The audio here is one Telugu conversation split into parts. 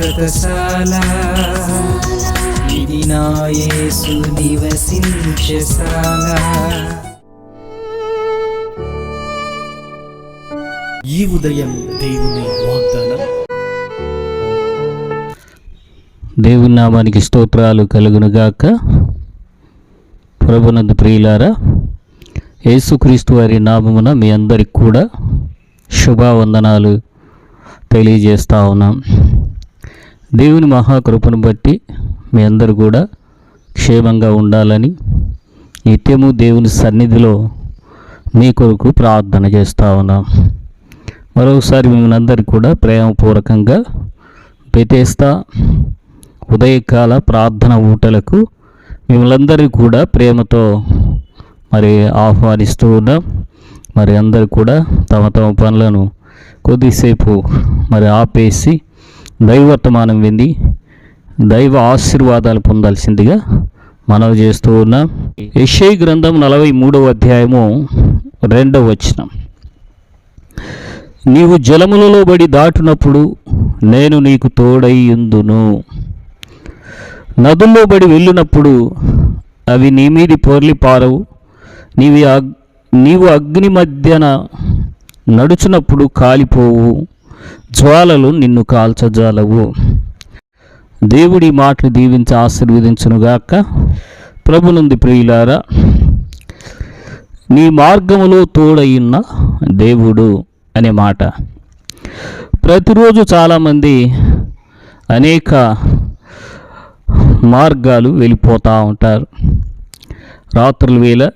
శాశ్వతశాల ఇది నా యేసు నివసించశాల ఈ ఉదయం దేవుని వాగ్దానం. దేవుని నామానికి స్తోత్రాలు కలుగునుగాక. ప్రభునందు ప్రియులారా యేసుక్రీస్తు వారి నామమున మీ అందరికి కూడా శుభావందనాలు తెలియజేస్తా ఉన్నాం. దేవుని మహాకృపను బట్టి మీ అందరూ కూడా క్షేమంగా ఉండాలని నిత్యము దేవుని సన్నిధిలో మీ కొరకు ప్రార్థన చేస్తూ ఉన్నాం. మరొకసారి మిమ్మల్ని అందరికీ కూడా ప్రేమపూర్వకంగా పెట్టేస్తా ఉదయకాల ప్రార్థన ఊటలకు మిమ్మల్ందరూ కూడా ప్రేమతో మరి ఆహ్వానిస్తూ ఉన్నాం. మరి అందరు కూడా తమ తమ పనులను కొద్దిసేపు మరి ఆపేసి దైవర్తమానం వింది. దైవ ఆశీర్వాదాలు పొందాల్సిందిగా మనవి చేస్తూ ఉన్నాం. యషై గ్రంథం నలభై మూడవ అధ్యాయము రెండవ వచనం. నీవు జలములలో బడి దాటునప్పుడు నేను నీకు తోడయ్యుందును నదుల్లో బడి వెళ్ళినప్పుడు అవి నీ మీది పొర్లి పారవు. నీవి అగ్ నీవు అగ్ని మధ్యన నడుచునప్పుడు కాలిపోవు. జ్వాలలు నిన్ను కాల్చజాలవు. దేవుడి మాటలు దీవించి ఆశీర్వదించునుగాక. ప్రభునుంది ప్రియులారా నీ మార్గములో తోడయ్యున్న దేవుడు అనే మాట. ప్రతిరోజు చాలామంది అనేక మార్గాలు వెళ్ళిపోతూ ఉంటారు. రాత్రుల వేళ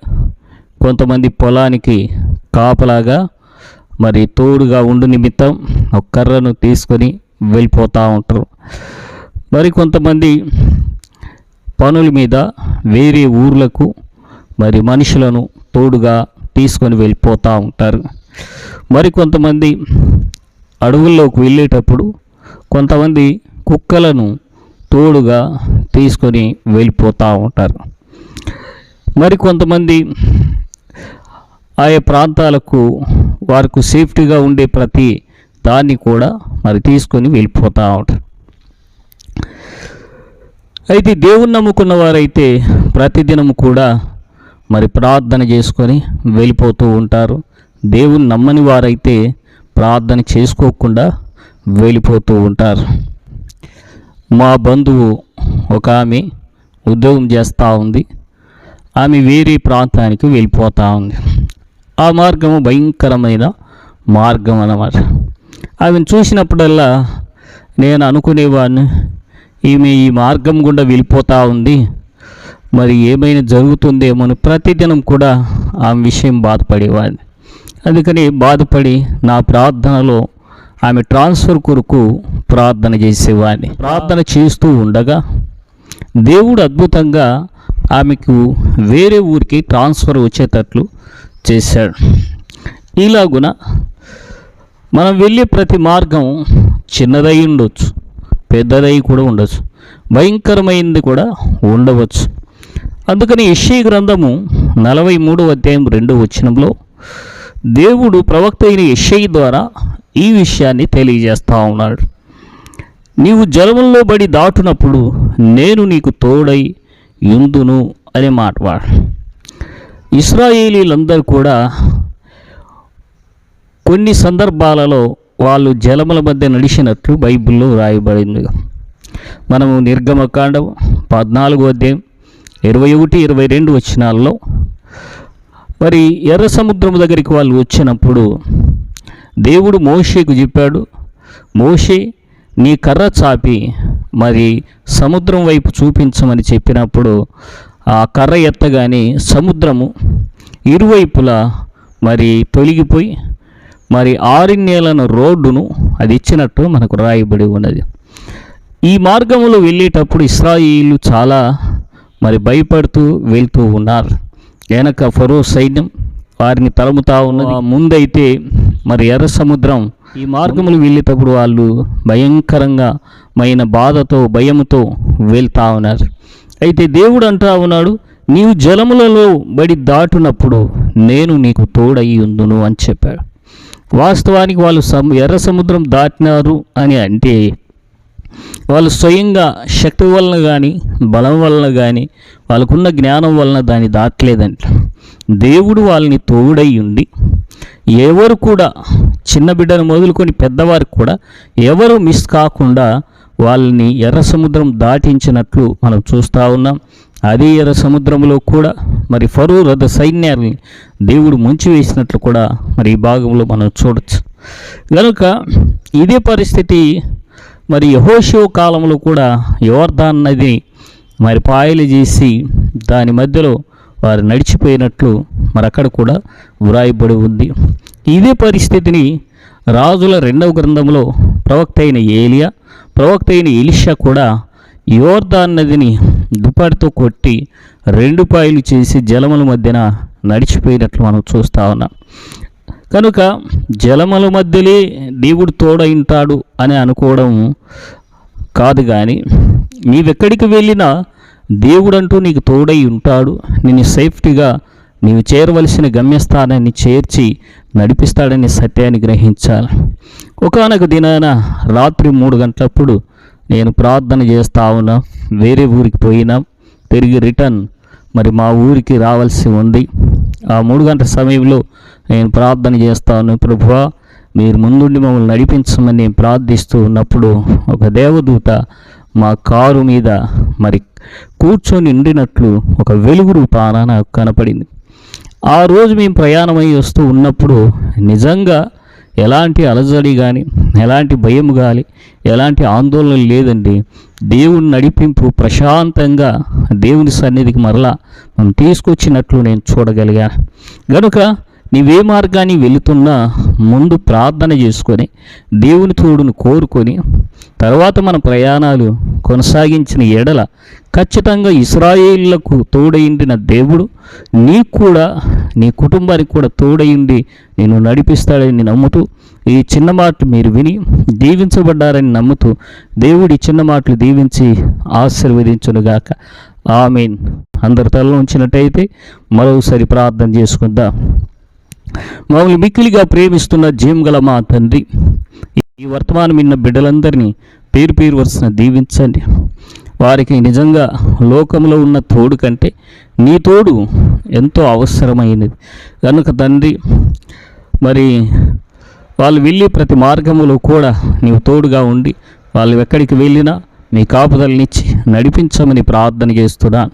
కొంతమంది పొలానికి కాపలాగా మరి తోడుగా ఉండు నిమిత్తం ఒక కర్రను తీసుకొని వెళ్ళిపోతూ ఉంటారు. మరి కొంతమంది పనుల మీద వేరే ఊర్లకు మరి మనుషులను తోడుగా తీసుకొని వెళ్ళిపోతూ ఉంటారు. మరి కొంతమంది అడవుల్లోకి వెళ్ళేటప్పుడు కొంతమంది కుక్కలను తోడుగా తీసుకొని వెళ్ళిపోతూ ఉంటారు. మరి కొంతమంది ఆయా ప్రాంతాలకు వారికి సేఫ్టీగా ఉండే ప్రతి దాన్ని కూడా మరి తీసుకొని వెళ్ళిపోతూ ఉంటారు. అయితే దేవుని నమ్ముకున్న వారైతే ప్రతిదినం కూడా మరి ప్రార్థన చేసుకొని వెళ్ళిపోతూ ఉంటారు. దేవుని నమ్మని వారైతే ప్రార్థన చేసుకోకుండా వెళ్ళిపోతూ ఉంటారు. మా బంధువు ఒక ఆమె ఉద్యోగం చేస్తూ ఉంది. ఆమె వేరే ప్రాంతానికి వెళ్ళిపోతూ ఉంది. ఆ మార్గము భయంకరమైన మార్గం అన్నమాట ఆమెను చూసినప్పుడల్లా నేను అనుకునేవాడిని ఈమె ఈ మార్గం గుండా వెళ్ళిపోతూ ఉంది. మరి ఏమైనా జరుగుతుందేమో అని ప్రతిదినం కూడా ఆమె విషయం బాధపడేవాడిని. అందుకని బాధపడి నా ప్రార్థనలో ఆమె ట్రాన్స్ఫర్ కొరకు ప్రార్థన చేసేవాడిని. ప్రార్థన చేస్తూ ఉండగా దేవుడు అద్భుతంగా ఆమెకు వేరే ఊరికి ట్రాన్స్ఫర్ వచ్చేటట్లు చేశాడు. ఇలాగున మనం వెళ్ళే ప్రతి మార్గం చిన్నదై ఉండొచ్చు పెద్దదై కూడా ఉండొచ్చు భయంకరమైనది కూడా ఉండవచ్చు. అందుకని యెషయా గ్రంథము నలభై మూడవ అధ్యాయం రెండు వచనంలో దేవుడు ప్రవక్త అయిన యెషయి ద్వారా ఈ విషయాన్ని తెలియజేస్తూ ఉన్నాడు. నీవు జలములో బడి దాటునప్పుడు నేను నీకు తోడై యుందును అనే మాట వాడు. ఇస్రాయేలీలందరూ కూడా కొన్ని సందర్భాలలో వాళ్ళు జలముల మధ్య నడిచినట్లు బైబిల్లో రాయబడింది. మనము నిర్గమకాండం పద్నాలుగో అధ్యాయం ఇరవై ఒకటి ఇరవై రెండు వచ్చినాల్లో మరి ఎర్ర సముద్రం దగ్గరికి వాళ్ళు వచ్చినప్పుడు దేవుడు మోషేకు చెప్పాడు మోషే నీ కర్ర చాపి మరి సముద్రం వైపు చూపించమని చెప్పినప్పుడు ఆ కర్ర ఎత్తగానే సముద్రము ఇరువైపులా మరి తొలగిపోయి మరి ఆరిన్నేలను రోడ్డును అది ఇచ్చినట్టు మనకు రాయబడి ఉన్నది. ఈ మార్గంలో వెళ్ళేటప్పుడు ఇస్రాయిలు చాలా మరి భయపడుతూ వెళ్తూ ఉన్నారు. వెనక ఫరో సైన్యం వారిని తరుముతా ఉన్నది. ముందైతే మరి ఎర్ర సముద్రం ఈ మార్గములు వెళ్ళేటప్పుడు వాళ్ళు భయంకరంగా మైన బాధతో భయముతో వెళ్తా ఉన్నారు. అయితే దేవుడు అంటా ఉన్నాడు నీవు జలములలో బడి దాటునప్పుడు నేను నీకు తోడయి ఉందును అని చెప్పాడు. వాస్తవానికి వాళ్ళు సము ఎర్ర సముద్రం దాటినారు అని అంటే వాళ్ళు స్వయంగా శక్తి వలన కానీ బలం వలన కానీ వాళ్ళకున్న జ్ఞానం వలన దాన్ని దాటలేదంట. దేవుడు వాళ్ళని తోడై ఉండి ఎవరు కూడా చిన్న బిడ్డను మొదలుకొని పెద్దవారికి కూడా ఎవరు మిస్ కాకుండా వాళ్ళని ఎర్ర సముద్రం దాటించినట్లు మనం చూస్తూ ఉన్నాం. అదే ఎర్ర సముద్రంలో కూడా మరి ఫరూ రథ సైన్యాన్ని దేవుడు ముంచివేసినట్లు కూడా మరి ఈ భాగంలో మనం చూడొచ్చు. కనుక ఇదే పరిస్థితి మరి యహోషో కాలంలో కూడా యువర్ధాన్ నది మరి పాయలు చేసి దాని మధ్యలో వారు నడిచిపోయినట్లు మరి అక్కడ కూడా వ్రాయబడి ఉంది. ఇదే పరిస్థితిని రాజుల రెండవ గ్రంథంలో ప్రవక్త అయిన ఏలియా ప్రవక్త అయిన ఎలిషా కూడా యోర్దాన్ నదిని దుపాటితో కొట్టి రెండు పాయలు చేసి జలముల మధ్యన నడిచిపోయినట్లు మనం చూస్తా ఉన్నాం. కనుక జలముల మధ్యలే దేవుడు తోడైంటాడు అని అనుకోవడం కాదు కానీ నీవెక్కడికి వెళ్ళినా దేవుడంటూ నీకు తోడై ఉంటాడు. నిన్ను సేఫ్టీగా నీవు చేరవలసిన గమ్యస్థానాన్ని చేర్చి నడిపిస్తాడని సత్యాన్ని గ్రహించాలి. ఒకనొక దినాన రాత్రి మూడు గంటలప్పుడు నేను ప్రార్థన చేస్తా ఉన్నా. వేరే ఊరికి పోయినా తిరిగి రిటర్న్ మరి మా ఊరికి రావాల్సి ఉంది. ఆ మూడు గంటల సమయంలో నేను ప్రార్థన చేస్తా ఉన్నాను ప్రభువా మీరు ముందుండి మమ్మల్ని నడిపించమని నేను ప్రార్థిస్తూ ఉన్నప్పుడు ఒక దేవదూత మా కారు మీద మరి కూర్చొని ఉండినట్లు ఒక వెలుగు రూపాన నాకు కనపడింది. ఆ రోజు మేము ప్రయాణమై వస్తూ ఉన్నప్పుడు నిజంగా ఎలాంటి అలజడి కానీ ఎలాంటి భయం కానీ ఎలాంటి ఆందోళన లేదండి. దేవుని నడిపింపు ప్రశాంతంగా దేవుని సన్నిధికి మరలా మనం తీసుకొచ్చినట్లు నేను చూడగలిగాను. గనుక నీవే మార్గాన్ని వెళుతున్నా ముందు ప్రార్థన చేసుకొని దేవుని తోడును కోరుకొని తర్వాత మన ప్రయాణాలు కొనసాగించిన ఎడల ఖచ్చితంగా ఇస్రాయేళ్ళకు తోడయిండిన దేవుడు నీకు కూడా నీ కుటుంబానికి కూడా తోడయిండి నేను నడిపిస్తాడని నమ్ముతూ ఈ చిన్న మాటలు మీరు విని దీవించబడ్డారని నమ్ముతూ దేవుడి చిన్న మాటలు దీవించి ఆశీర్వదించునుగాక. ఆమెన్. అందరి తలలో ఉంచినట్టయితే మరోసారి ప్రార్థన చేసుకుందాం. మమ్మల్ని మిక్కిలిగా ప్రేమిస్తున్న జీవం గల మా తండ్రి ఈ వర్తమానం విన్న బిడ్డలందరినీ పేరు పేరు వరుసన దీవించండి. వారికి నిజంగా లోకంలో ఉన్న తోడు కంటే నీ తోడు ఎంతో అవసరమైనది. కనుక తండ్రి మరి వాళ్ళు వెళ్ళి ప్రతి మార్గంలో కూడా నీవు తోడుగా ఉండి వాళ్ళు ఎక్కడికి వెళ్ళినా మీ కాపుదలనిచ్చి నడిపించమని ప్రార్థన చేస్తున్నాను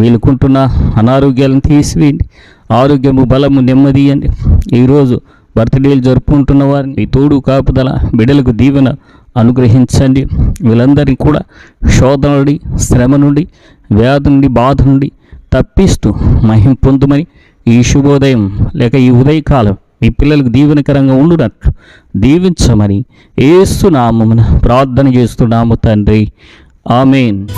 వీలుకుంటున్న అనారోగ్యాలను తీసివేయండి. ఆరోగ్యము బలము నెమ్మది అని ఈరోజు బర్త్డేలు జరుపుకుంటున్న వారిని మీ తోడు కాపుదల బిడ్డలకు దీవెన అనుగ్రహించండి. వీళ్ళందరినీ కూడా శోధన నుండి శ్రమ నుండి వ్యాధి నుండి బాధ నుండి తప్పిస్తూ మహిం పొందుమని ఈ శుభోదయం లేక ఈ ఉదయకాలం మీ పిల్లలకు దీవెనకరంగా ఉండునట్లు దీవించమని ఏసు ప్రార్థన చేస్తున్నాము తండ్రి. ఆమెన్.